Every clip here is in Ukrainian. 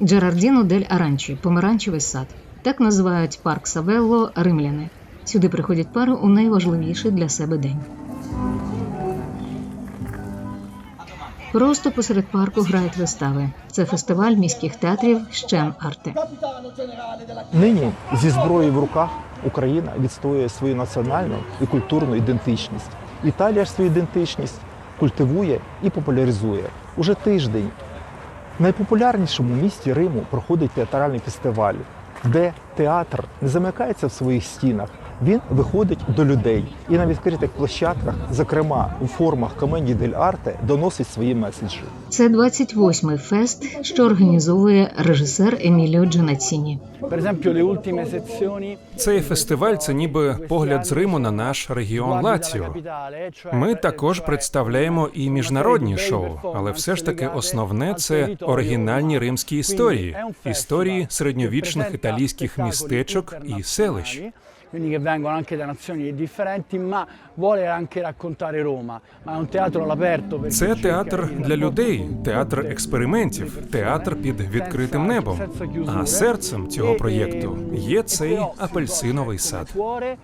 Джерардіно дель Аранчі помаранчевий сад. Так називають парк Савелло римляни. Сюди приходять пари у найважливіший для себе день. Просто посеред парку грають вистави. Це фестиваль міських театрів Щен Арте. Нині зі зброєю в руках Україна відстоює свою національну і культурну ідентичність. Італія ж свою ідентичність культивує і популяризує. Уже тиждень найпопулярнішому місті Риму проходить театральний фестиваль, де театр не замикається в своїх стінах. Він виходить до людей і на відкритих площадках, зокрема у формах комедії дель арте, доносить свої меседжі. Це 28-й фест, що організовує режисер Еміліо Джанаціні. Цей фестиваль це ніби погляд з Риму на наш регіон Лаціо. Ми також представляємо і міжнародні шоу, але все ж таки основне це оригінальні римські історії, історії середньовічних італійських містечок і селищ. Quindi che vengono anche da nazioni differenti, ma vuole anche raccontare Roma. Ma è un teatro all'aperto. Це театр для людей, театр експериментів, театр під відкритим небом. А серцем цього проєкту є цей апельсиновий сад. Cuore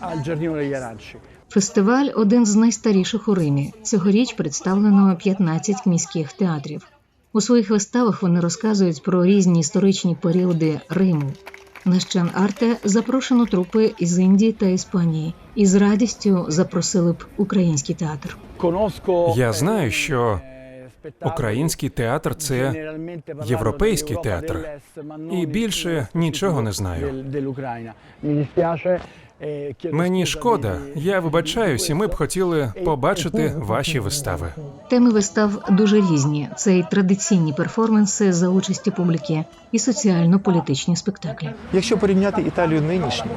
al giardino degli aranci. Фестиваль один з найстаріших у Римі. Цьогоріч представлено 15 міських театрів. У своїх виставах вони розказують про різні історичні періоди Риму. На Щен Арте запрошено трупи із Індії та Іспанії і з радістю запросили б український театр. Я знаю, що український театр це європейський театр. І більше нічого не знаю. Мені шкода. Я вибачаюсь, і ми б хотіли побачити ваші вистави. Теми вистав дуже різні. Це й традиційні перформанси за участі публіки, і соціально-політичні спектаклі. Якщо порівняти Італію нинішню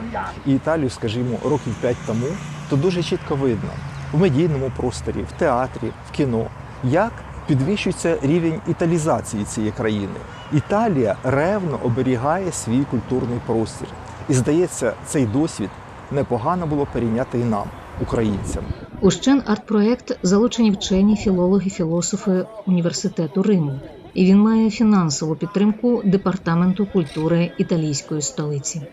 і Італію, скажімо, років 5 тому, то дуже чітко видно в медійному просторі, в театрі, в кіно, як підвищується рівень італізації цієї країни. Італія ревно оберігає свій культурний простір. І здається, цей досвід непогано було перейняти і нам, українцям. У Щен арт-проект залучені вчені філологи, філософи університету Риму, і він має фінансову підтримку департаменту культури італійської столиці.